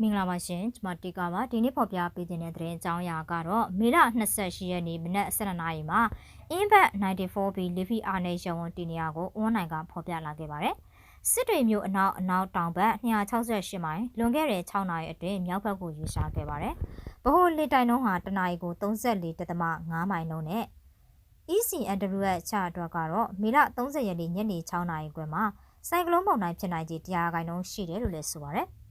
မင်္ဂလာပါရှင်ကျွန်မတီကာပါဒီနေ့ဖော်ပြပေးခြင်းတဲ့သတင်းအကြောင်းအရာကတော့မေလ28ရက်နေ့မနက်7:00နာရီမှာ Impact 94B Livy R နဲ့ရဝန်တီနီယာကိုအွန်လိုင်းကဖော်ပြလာခဲ့ပါတယ်စစ်တွေမျိုးအနောက်အနောက်တောင်ဘက်268မိုင်လွန်ခဲ့တဲ့6နာရီအတွင်းမြောက်ဘက်ကိုယူရှာခဲ့ပါတယ်။ဗဟိုလေတိုင်နှုန်းဟာတနာရီကို34.5မိုင်နှုန်းနဲ့ ECNW ရဲ့ချအတွက်ကတော့မေလ30ရက်နေ့ညနေ6နာရီခွဲမှာစိုက်ကလုန်းမုန်တိုင်းဖြစ်နိုင်ခြေတရားခိုင်နှုန်းရှိတယ်လို့လည်းဆိုပါတယ်။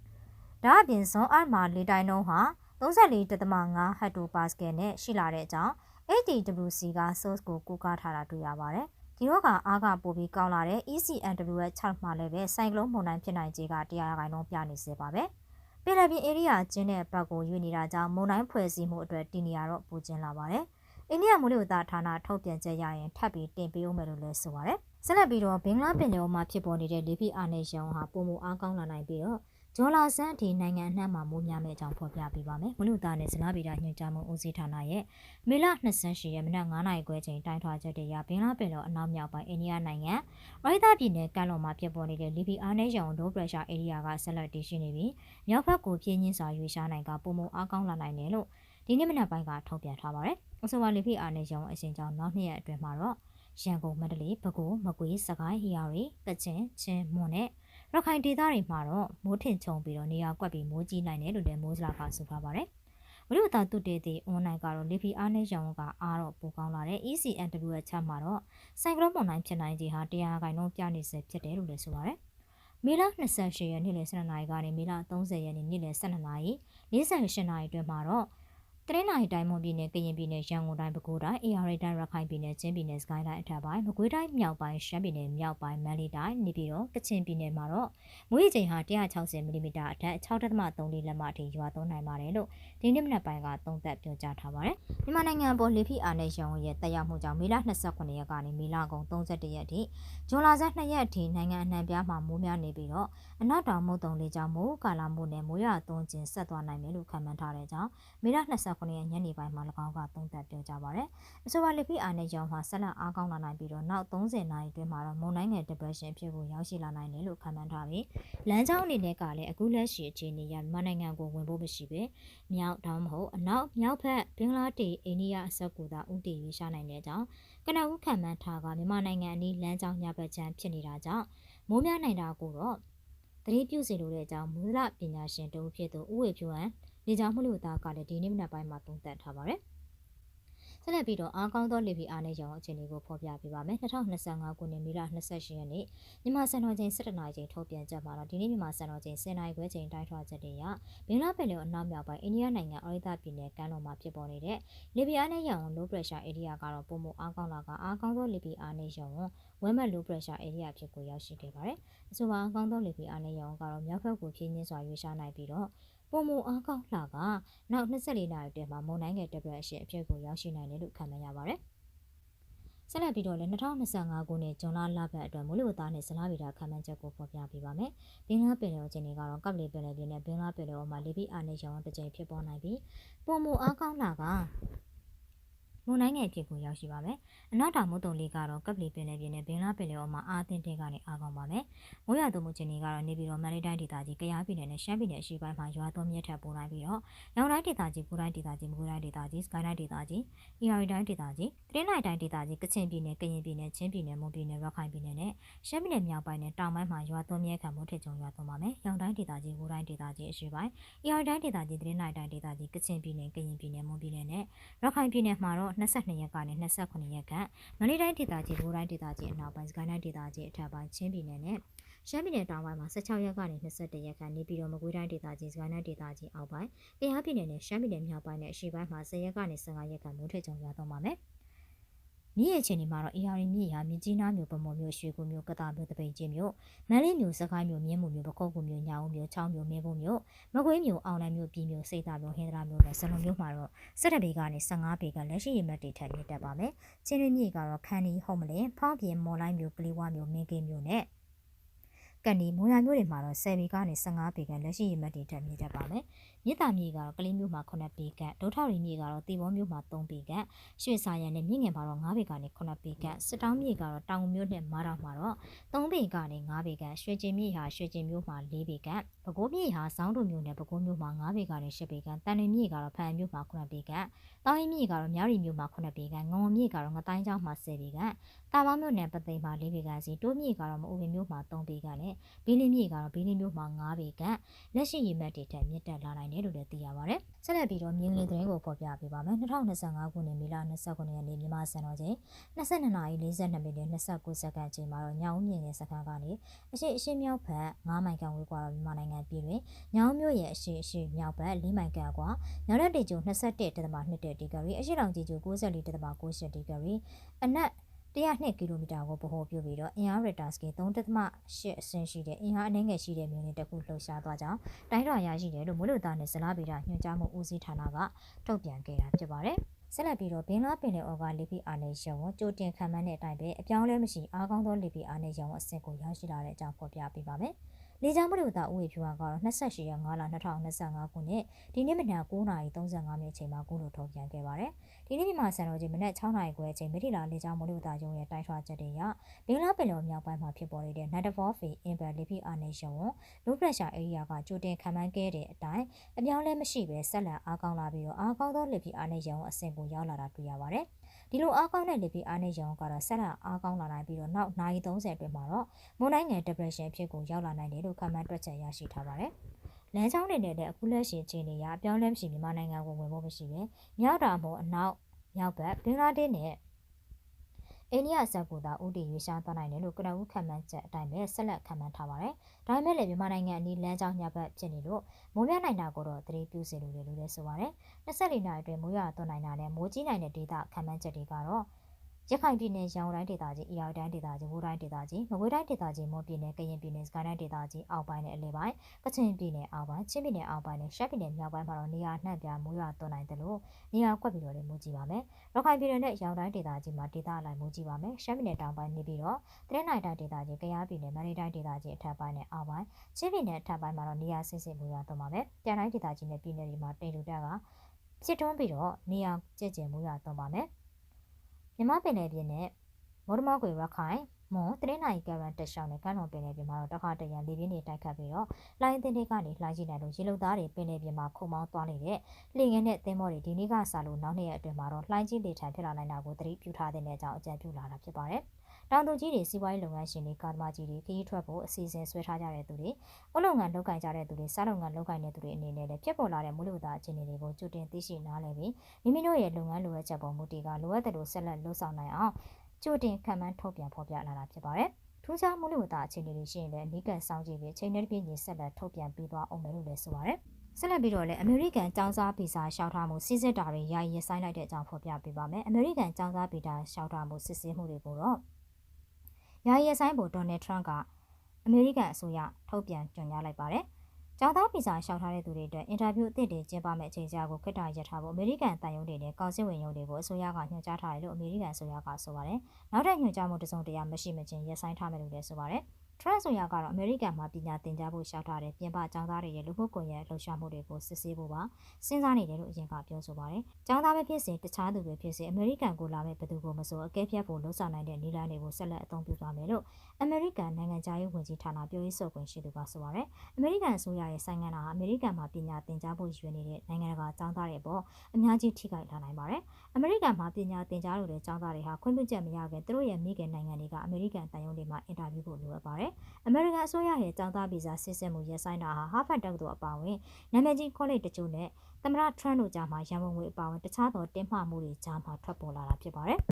ဒါအပြင်ဇွန်အားမှာလေတိုင်နှုန်းဟာ34.5ဟက်တိုပါစကယ်နဲ့ရှိလာတဲ့အကြောင်း ATWC က source ကိုကူးကားထားတာတွေ့ရပါတယ်။ဒီတော့ကအားကပိုပြီးကောင်းလာတဲ့ ECNW ရဲ့6မှာလည်းပဲစိုက်ကလုန်းမုန်တိုင်းဖြစ်နိုင်ခြေကတရားခိုင်နှုန်းပြနေစေပါပဲ။ပင်လယ်ပြင် area ကျင်းတဲ့ဘက်ကိုရွေ့နေတာကြောင့်မုန်တိုင်းဖွဲ့စည်းမှုအတွက်တည်နေရတော့ပူကျင်လာပါတယ်။အိန္ဒိယမိုးလေဝသဌာနထုတ်ပြန်ချက်ရရင်ထပ်ပြီးတင်ပေးဦးမယ်လို့လည်းဆိုပါတယ်။ဆက်လက်ပြီးတော့ဘင်္ဂလားပင်လယ်အော်မှာဖြစ်ပေါ်နေတဲ့လေဖိအားနည်းရောင်ဟာပုံမအားကောင်းလာနိုင်ပြီးတော့ ဂျော်လာဆန်းအထိနိုင်ငံအနှံ့မှာမိုးများမယ့်အကြောင်းဖော်ပြပေးပါမယ်။မလူသားနဲ့ဇလားဗီဒညွှန်ကြားမှုဦးစီးဌာနရဲ့မေလ28ရက်မနက်9:00နာရီခွဲချိန်တိုင်းထွာချက်တရဘင်္ဂလားပင်လယ်အနောက်မြောက်ပိုင်းအိန္ဒိယနိုင်ငံရိုက်တာပြည်နယ်ကမ်းလွန်မှာဖြစ်ပေါ်နေတဲ့လီဘီအားနည်းရောင် low pressure area ကဆက်လက်တည်ရှိနေပြီးမြောက်ဘက်ကိုပြင်းညင်းစွာရွေ့ရှားနိုင်ကပုံမအားကောင်းလာနိုင်တယ်လို့ဒီနေ့မနက်ပိုင်းကထုတ်ပြန်ထားပါတယ်။အဆိုပါလီဘီအားနည်းရောင်အရှင်ကြောင့်နောက်နှစ်ရက်အတွင်းမှာတော့ရန်ကုန်မန္တလေးပဲခူးမကွေးစကိုင်းဟီယာရီကချင်ချင်းမွန်နဲ့ ရခိုင်ဒေသတွေမှာတော့မိုးထင်ချုံပြီးတော့နေရာကွက်ပြီးမိုးကြီးနိုင်တယ်လို့လည်းမိုးစလာကဆိုထားပါတယ်။ဝိရုသာတုတေတီအွန်လိုင်းကတော့လေဖီအားနဲ့ရောင်ကအားတော့ပိုကောင်းလာတဲ့ ECNW ရဲ့ချက်မှာတော့ဆိုင်ကလုန်းမုန်တိုင်းဖြစ်နိုင်ခြေဟာတရားခိုင်နှုန်းပြနေစေဖြစ်တယ်လို့လည်းဆိုပါတယ်။မေလ28ရက်နေ့လယ်12နာရီကနေမေလ30ရက်နေ့နေ့လယ်12နာရီ48နာရီအတွင်းမှာတော့ တရင်းနိုင်တိုင်းမွန်ပြည်နယ်ကရင်ပြည်နယ်ရန်ကုန်တိုင်းပဲခူးတိုင်း AR တိုင်းရခိုင်ပြည်နယ်ချင်းပြည်နယ်စကိုင်းတိုင်းအထက်ပိုင်းမကွေးတိုင်းမြောက်ပိုင်းရှမ်းပြည်နယ်မြောက်ပိုင်းမန္တလေးတိုင်းနေပြည်တော်ကချင်ပြည်နယ်မှာတော့မွေးချိန်ဟာ160မီလီမီတာအထက်6.3လီလက်မအထိရွာသွန်းနိုင်ပါတယ်လို့ဒီနေ့မနက်ပိုင်းကသုံးသပ်ပြောကြားထားပါတယ်မြန်မာနိုင်ငံပေါ်လေဖိအားနဲ့ရန်ကုန်ရဲ့တက်ရောက်မှုကြောင့်မေလ29ရက်ကနေမေလကုန်31ရက်ထိဇွန်လဆန်း2ရက်အထိနိုင်ငံအနှံ့ပြားမှာမိုးများနေပြီးတော့အနောက်တောင်မုတ်တုံလေးကြောင့်မိုးကာလာမှုနဲ့မိုးရွာသွန်းခြင်းဆက်သွားနိုင်မယ်လို့ခန့်မှန်းထားတဲ့ကြောင့်မေလ29ရက်ညနေပိုင်းမှာ၎င်းကသုံးသပ်ပြောကြားပါရယ်အဆိုပါလေဖိအားနဲ့ရောင်မှာဆက်လက်အားကောင်းလာနိုင်ပြီးတော့နောက်30နာရီအတွင်းမှာတော့မုန်တိုင်းငယ် depression ဖြစ်ကိုရောက်ရှိလာနိုင်တယ်လို့ခန့်မှန်းထားပြီးလမ်းကြောင်းအနေနဲ့ကလည်းအခုလက်ရှိအခြေအနေရမြန်မာနိုင်ငံကိုဝင်ဖို့မရှိပဲမြောက်တောင်မဟုတ်အနောက်မြောက်ဘက်ဘင်္ဂလားဒေ့ရှ်အိန္ဒိယအစပ်ကိုသာဥတည်ရွေးရှားနိုင်တဲ့ကြောင့်ကနဦးခံမှန်းထားကမြန်မာနိုင်ငံအနီးလမ်းကြောင်းညဘက်ချမ်းဖြစ်နေတာကြောင့်မိုးများနိုင်တာကိုတော့တတိပြုစီလိုတဲ့အကြောင်းမူလပညာရှင်တို့ဖြစ်သူဥဝေဖြူဟန် လေကြောင်းမှုလို့သားကလည်းဒီနေ့မနက်ပိုင်းမှာသုံးသပ်ထားပါတယ်။ဆက်လက်ပြီးတော့အားကောင်းသောလေပြင်းအားနဲ့ရောင်အခြေအနေကိုဖော်ပြပေးပါမယ်2025ခုနှစ်မေလ28ရက်နေ့မြန်မာစံတော်ချိန်17နာရီချိန်ထုတ်ပြန်ချက်မှာတော့ဒီနေ့မြန်မာစံတော်ချိန်10နာရီခွဲချိန်တိုင်းထွာချက်တွေရဘင်္ဂလားပင်လယ်အနောက်မြောက်ပိုင်းအိန္ဒိယနိုင်ငံအော်ရီတာပြည်နယ်ကမ်းလွန်မှာဖြစ်ပေါ်နေတဲ့လေပြင်းအားနဲ့ရောင် low pressure area ကတော့ပုံမအားကောင်းလာကအားကောင်းသောလေပြင်းအားနဲ့ရောင်ဝမ်းမဲ့ low pressure area ဖြစ်ကိုရောက်ရှိခဲ့ပါတယ်။အဆိုပါအားကောင်းသောလေပြင်းအားနဲ့ရောင်ကတော့မြောက်ဘက်ကိုဖြင်းညင်းစွာရွေ့ရှားနိုင်ပြီးတော့ ပုံမအားကောင်းလာကနောက်24နာရီအတွင်းမှာမုန်တိုင်းငယ်တပတ်အရှိအဖြစ်ကိုရောက်ရှိနိုင်တယ်လို့ခန့်မှန်းရပါတယ်။ဆက်လက်ပြီးတော့လည်း2025ခုနှစ်ဇွန်လလပတ်အတွက်မိုးလေဝသနဲ့ဇလားဗီတာခန့်မှန်းချက်ကိုဖော်ပြပေးပါမယ်။ဘင်္ဂလားပင်လယ်အခြေအနေကတော့ကပ်လီပင်လယ်ပြင်နဲ့ဘင်္ဂလားပင်လယ်အော်မှာလေပြင်းအားနဲ့ရောင်တစ်ကြိမ်ဖြစ်ပေါ်နိုင်ပြီးပုံမအားကောင်းလာက မုန်တိုင်းငယ်ဖြစ်ကိုရောက်ရှိပါမယ်။အနောက်တောင်မုတ်တုံလေးကတော့ကပ်ပလီပင်လယ်ပြင်နဲ့ဘင်္ဂလားပင်လယ်အော်မှာအာသင်တဲကနေအားကောင်းပါမယ်။မိုးရွာသွန်းမှုချင်းတွေကတော့နေပြီးတော့မန္တလေးတိုင်းဒေသကြီး၊ကယားပြည်နယ်နဲ့ရှမ်းပြည်နယ်အရှေ့ပိုင်းမှာရွာသွန်းမြင့်ထက်ပိုနိုင်ပြီးတော့ရောင်တိုင်းဒေသကြီး၊ပူတိုင်းဒေသကြီး၊မကွေးတိုင်းဒေသကြီး၊စကိုင်းတိုင်းဒေသကြီး၊အီရီတိုင်းဒေသကြီး၊တရင်းနိုင်တိုင်းဒေသကြီး၊ကချင်ပြည်နယ်၊ကရင်ပြည်နယ်၊ချင်းပြည်နယ်၊မွန်ပြည်နယ်၊ရခိုင်ပြည်နယ်နဲ့ရှမ်းပြည်နယ်မြောက်ပိုင်းနဲ့တောင်ပိုင်းမှာရွာသွန်းမြင့်ခံမှုထက်ကြုံရွာသွန်းပါမယ်။ရောင်တိုင်းဒေသကြီး၊ပူတိုင်းဒေသကြီးအရှေ့ပိုင်း၊အီရီတိုင်းဒေသကြီး၊တရင်းနိုင်တိုင်းဒေသကြီး၊ကချင်ပြည်နယ်၊ကရင်ပြည်နယ်၊မွန်ပြည်နယ်နဲ့ရခိုင်ပြည်နယ်မှာတော့22ရက်ကနေနဲ့29ရက်ကမန္တလေးတိုင်းဒေသကြီး၊ဘိုးတိုင်းဒေသကြီးအနောက်ပိုင်း၊စကိုင်းတိုင်းဒေသကြီးအထက်ပိုင်းချင်းပြည်နယ်နဲ့ရှမ်းပြည်နယ်တောင်ပိုင်းမှာ16ရက်ကနေ21ရက်ကနေပြည်တော်မကွေးတိုင်းဒေသကြီး၊စကိုင်းတိုင်းဒေသကြီးအောက်ပိုင်း၊ကယားပြည်နယ်နဲ့ရှမ်းပြည်နယ်မြောက်ပိုင်းနဲ့အရှေ့ပိုင်းမှာ10ရက်ကနေ15ရက်ကမိုးထစ်ကြုံရွာသွန်းပါမယ်။ မြစ်ရဲ့အခြေအနေမှာတော့ AR မြစ်ရာမြကြီးနားမြို့ပမော်မြို့ရွှေကူမြို့ကတာမြို့တပိန်ကျင်းမြို့မန်းလေးမြို့စကိုင်းမြို့မြင်းမှုမြို့ပကုတ်ကူမြို့ညောင်မြို့ချောင်းမြို့မင်းဘူးမြို့မကွေးမြို့အောင်လန်းမြို့ပြည်မြို့စိတ်သာမြို့ဟင်္ဒရာမြို့နဲ့စလုံမြို့မှာတော့စစ်တပေကနေ15ပေကလက်ရှိရမတ်တွေထပ်မြင့်တက်ပါမယ်။ချင်းရင်းမြစ်ကတော့ခန်းနီဟုံးမလင်ဖောင်းပြင်းမော်လိုက်မြို့ကလေးဝါမြို့မင်းကင်းမြို့နဲ့ ကန်ဒီမွန်ရမျိုးတွေမှာတော့10ပေကနေ15ပေကလက်ရှိရမတ်တွေထက်မြင့်တက်ပါမယ်။မြစ်တာမြေကတော့ကလေးမျိုးမှာ9ပေကဒုထောက်ရီမြေကတော့တီဘောမျိုးမှာ3ပေကရွှေစာရံနဲ့မြင့်ငယ်မှာတော့9ပေကနေ9ပေကစစ်တောင်းမြေကတော့တောင်မျိုးနဲ့မားတော်မှာတော့3ပေကနေ9ပေကရွှေကျင်မြေဟာရွှေကျင်မျိုးမှာ4ပေကပဲခူးမြေဟာစောင်းတို့မြို့နယ်ပဲခူးမြို့မှာ9ပေကနေ10ပေကန်တန်နေမြေကတော့ဖန်မြို့မှာ9ပေကန် တောင်းရင်မြေကတော့မြရီမြို့မှာ9ပေကန်ငုံမြေကတော့ငတိုင်းကျောင်းမှာ10ပေကန်တာပေါင်းမြို့နယ်ပသိမ်မှာ4ပေကန်စီတိုးမြေကတော့မအူပင်မြို့မှာ3ပေကန်နဲ့ဘီလင်းမြေကတော့ဘီလင်းမြို့မှာ9ပေကန်လက်ရှိရေမှတ်တွေထက်မြင့်တက်လာနိုင်တယ်လို့လည်းသိရပါတယ်ဆက်လက်ပြီးတော့မြင်းကလေးသတင်းကိုဖော်ပြပေးပါမယ်2025ခုနှစ်မေလ29ရက်နေ့မြန်မာစံတော်ချိန်22နာရီ42မိနစ်29စက္ကန့်ချိန်မှာတော့ညောင်မြင့်ရဲ့စခန်းကနေအရှိအရှိမြောက်ဖက်9မိုင်ကန်ဝေးကွာတော့မြန်မာနိုင်ငံပြည်တွင်ညောင်မြို့ရဲ့အရှိအရှိမြောက်ဘက်၄မိုင်ကန်ကွာညောင်ရက်တီကျို21.2ဒီဂရီအရှိတောင်ကြီးကျို94.98ဒီဂရီအနက်102ကီလိုမီတာကိုဗဟိုပြုပြီးတော့အင်အားရတာစကေ3.8အဆင့်ရှိတဲ့အင်အားအနှဲငယ်ရှိတဲ့မြို့နယ်တစ်ခုလှုပ်ရှားသွားကြောင်းတိုင်းတော်ရရှိတယ်လို့မိုးလေဝသနဲ့ဇလားဗီဒညွှန်ကြားမှုဦးစီးဌာနကထုတ်ပြန်ခဲ့တာဖြစ်ပါတယ်။ဆက်လက်ပြီးတော့ဘင်္ဂလားပင်လယ်အော်ကလီပီအာနေရှုံကိုကြိုတင်ခံမှန်းတဲ့အတိုင်းပဲအပြောင်းလဲမရှိအားကောင်းသောလီပီအာနေရှုံအဆင့်ကိုရောက်ရှိလာတဲ့အကြောင်းဖော်ပြပေးပါမယ်။ လေကြောင်းမှုတွေတာဥဝေဖြူဟာကတော့28ရက်5လ2025ခုနှစ်ဒီနေ့မနက်9:35မိနစ်အချိန်မှာကုလိုထုတ်ပြန်ခဲ့ပါတယ်။ဒီနေ့မြန်မာစံတော်ချိန်မနက်6:00နာရီခွဲအချိန်မိထီလာလေကြောင်းမှုတွေတာရုံရဲ့တိုက်ထွားချက်တွေအရဘင်္ဂလားပင်လယ်မြောက်ပိုင်းမှာဖြစ်ပေါ်နေတဲ့ Nightfall Fee Inver Lipi Arnation ကို low pressure area ကကြိုတင်ခံမှန်းခဲ့တဲ့အတိုင်းအပြောင်းလဲမရှိဘဲဆက်လက်အားကောင်းလာပြီးတော့အားကောင်းသော Lipi Arnation ကိုအဆင့်ကိုရောက်လာတာတွေ့ရပါတယ်။ ဒီလိုအားကောင်းတဲ့လေပြီးအားနေရောင်ကတော့ဆက်လက်အားကောင်းလာနိုင်ပြီးတော့နောက်နိုင်30အတွင်းမှာတော့မွန်နိုင်ငံ depression ဖြစ်ကိုရောက်လာနိုင်တယ်လို့ခန့်မှန်းတွက်ချက်ရရှိထားပါတယ်။လမ်းကြောင်းတွေနဲ့အခုလက်ရှိအခြေအနေအရအပြောင်းလဲမရှိမြန်မာနိုင်ငံကိုဝင်ဖို့မရှိပဲမြောက်တာမို့အနောက်မြောက်ဘက်ဘင်္ဂလားဒေ့ရှ်နဲ့ အိန္ဒိယဇက်ကိုသာဥတီရွေးရှားသွားနိုင်တယ်လို့ကနဦးခံမှန်းချက်အတိုင်းပဲဆက်လက်ခံမှန်းထားပါတယ်။ဒါပေမဲ့လည်းမြန်မာနိုင်ငံအနီးလမ်းကြောင်းညဘက်ဖြစ်နေလို့မိုးများနိုင်တာကိုတော့သတိပြုစီလိုတယ်လို့လည်းဆိုပါတယ်။24နာရီအတွင်းမိုးရွာသွန်းနိုင်တာနဲ့မိုးကြီးနိုင်တဲ့ဒေသခံမှန်းချက်တွေကတော့ ရခိုင်ပြည်နယ်ရန်ကုန်တိုင်းဒေသကြီးအေရတိုင်းဒေသကြီးမိုးတိုင်းဒေသကြီးမကွေးတိုင်းဒေသကြီးမွန်ပြည်နယ်ကရင်ပြည်နယ်စကိုင်းတိုင်းဒေသကြီးအောက်ပိုင်းနဲ့အလယ်ပိုင်းကချင်ပြည်နယ်အောက်ပိုင်းချင်းပြည်နယ်အောက်ပိုင်းနဲ့ရှမ်းပြည်နယ်မြောက်ပိုင်းမှာတော့နေရာနှံ့ပြမိုးရွာသွန်းနိုင်တယ်လို့နေရာကွက်ပြီးတော့လည်းမိုးကြီးပါမယ်ရခိုင်ပြည်နယ်နဲ့ရောင်တိုင်းဒေသကြီးမှာဒေသအလိုက်မိုးကြီးပါမယ်ရှမ်းပြည်နယ်တောင်ပိုင်းနေပြီးတော့တရနိုင်တိုင်းဒေသကြီးကယားပြည်နယ်မန္တလေးတိုင်းဒေသကြီးအထက်ပိုင်းနဲ့အောက်ပိုင်းချင်းပြည်နယ်အထက်ပိုင်းမှာတော့နေရာဆင်းဆင်းမိုးရွာသွန်းပါမယ်ပြန်တိုင်းဒေသကြီးနဲ့ပြည်နယ်တွေမှာတိမ်တူတက်ကဖြစ်ထွန်းပြီးတော့နေရာကျကျမိုးရွာသွန်းပါမယ် မြမပင်နယ်ပြည်နယ်မော်ဒမော့ကွေရခိုင်မွန်တရနိုင်ကရန်တက်ရှောင်းနဲ့ကမ်းလွန်ပင်လယ်ပြင်မှာတော့တခါတရံလေပြင်းတွေတိုက်ခတ်ပြီးတော့လိုင်းတင်တွေကနေလှိုင်းကြီးနိုင်လို့ရေလုံသားတွေပင်လယ်ပြင်မှာခုံမောင်းသွားနေတဲ့လှေငယ်နဲ့သင်းမောတွေဒီနေ့ကစလို့နောက်နှစ်ရက်အတွင်းမှာတော့လှိုင်းကြီးလေထန်ဖြစ်လာနိုင်တာကိုသတိပြုထားတဲ့အကြောင်းအကြံပြုလာတာဖြစ်ပါတယ်။ တောင်သူကြီးတွေစီးပွားရေးလုပ်ငန်းရှင်တွေကာသမာကြီးတွေခရီးထွက်ဖို့အစီအစဉ်ဆွဲထားကြတဲ့သူတွေအလုပ်ငန်းလုပ်ကိုင်ကြတဲ့သူတွေစားလုပ်ငန်းလုပ်ကိုင်တဲ့သူတွေအနေနဲ့လည်းဖြစ်ပေါ်လာတဲ့မူလဝတ္တအခြေအနေတွေကိုကြိုတင်သိရှိနားလည်ပြီးမိမိတို့ရဲ့လုပ်ငန်းလိုအပ်ချက်ပေါ်မူတည်ကလိုအပ်တဲ့လိုဆက်လက်လုပ်ဆောင်နိုင်အောင်ကြိုတင်ခံမှန်းထုတ်ပြန်ဖော်ပြလာတာဖြစ်ပါတယ်။ထူးခြားမှုလဝတ္တအခြေအနေတွေရှိရင်လည်းအနီးကပ်စောင့်ကြည့်ပြီးချိန်နဲ့တပြည့်ညီဆက်လက်ထုတ်ပြန်ပေးသွားအောင်မယ်လို့လည်းဆိုပါတယ်။ဆက်လက်ပြီးတော့လည်းအမေရိကန်ចောင်းစားဗီဇာလျှောက်ထားမှုစစ်စစ်တာတွေယာယီရပ်ဆိုင်းလိုက်တဲ့အကြောင်းဖော်ပြပေးပါမယ်။အမေရိကန်ចောင်းစားဗီဇာလျှောက်ထားမှုစစ်ဆေးမှုတွေကိုတော့ ယာယီဆိုင်ဖို့ဒေါ်နယ်ထရန့်ကအမေရိကန်အစိုးရထုတ်ပြန်ကြေညာလိုက်ပါတယ်။ကျောင်းသားဗီဇာလျှောက်ထားတဲ့သူတွေအတွက်အင်တာဗျူးအသစ်တွေကျင်းပမယ့်အချိန်ကြာကိုခက်တာရပ်ထားဖို့အမေရိကန်တန်ယုံတွေနဲ့ကောင်စစ်ဝင်ယုံတွေကိုအစိုးရကညွှန်ကြားထားတယ်လို့အမေရိကန်အစိုးရကဆိုပါတယ်။နောက်ထပ်ညွှန်ကြားမှုတစုံတရာမရှိမချင်းရပ်ဆိုင်းထားမယ်လို့လည်းဆိုပါတယ်။ ထရန့်ဆိုရာကတော့အမေရိကန်မှာပညာသင်ကြားဖို့ရှောက်ထားတဲ့ပြင်ပကျောင်းသားတွေရဲ့လူမှုကွန်ရက်လှုပ်ရှားမှုတွေကိုစစ်ဆေးဖို့ပါစဉ်းစားနေတယ်လို့အရင်ကပြောဆိုပါတယ်။ကျောင်းသားပဲဖြစ်စေတခြားသူပဲဖြစ်စေအမေရိကန်ကိုလာမဲ့ဘယ်သူကိုမဆိုအကဲဖြတ်ဖို့လှုံ့ဆော်နိုင်တဲ့နည်းလမ်းတွေကိုဆက်လက်အသုံးပြုသွားမယ်လို့အမေရိကန်နိုင်ငံခြားရေးဝန်ကြီးဌာနပြောရေးဆိုခွင့်ရှိသူကဆိုပါတယ်။အမေရိကန်အစိုးရရဲ့ဆိုင်ငံတာအမေရိကန်မှာပညာသင်ကြားဖို့ရည်ရွယ်နေတဲ့နိုင်ငံတကာကျောင်းသားတွေပေါ်အများကြီးထိခိုက်လာနိုင်ပါတယ်။အမေရိကန်မှာပညာသင်ကြားလို့တဲ့ကျောင်းသားတွေဟာခွင့်ပြုချက်မရခင်သူတို့ရဲ့မိခင်နိုင်ငံတွေကအမေရိကန်တန်ယုံတွေမှာအင်တာဗျူးဖို့လိုအပ်ပါတယ်။အမေရိကန်အစိုးရရဲ့ကျောင်းသားဗီဇာစစ်စစ်မှုရပ်ဆိုင်းတာဟာဟာဖတ်တက္ကသိုလ်အပါအဝင်နာမည်ကြီးကောလိပ်တချို့နဲ့သမရထရန့်တို့ကြားမှာရန်ပုံငွေအပါအဝင်တခြားသောတင်မှမှုတွေကြားမှာထွက်ပေါ်လာတာဖြစ်ပါတယ်။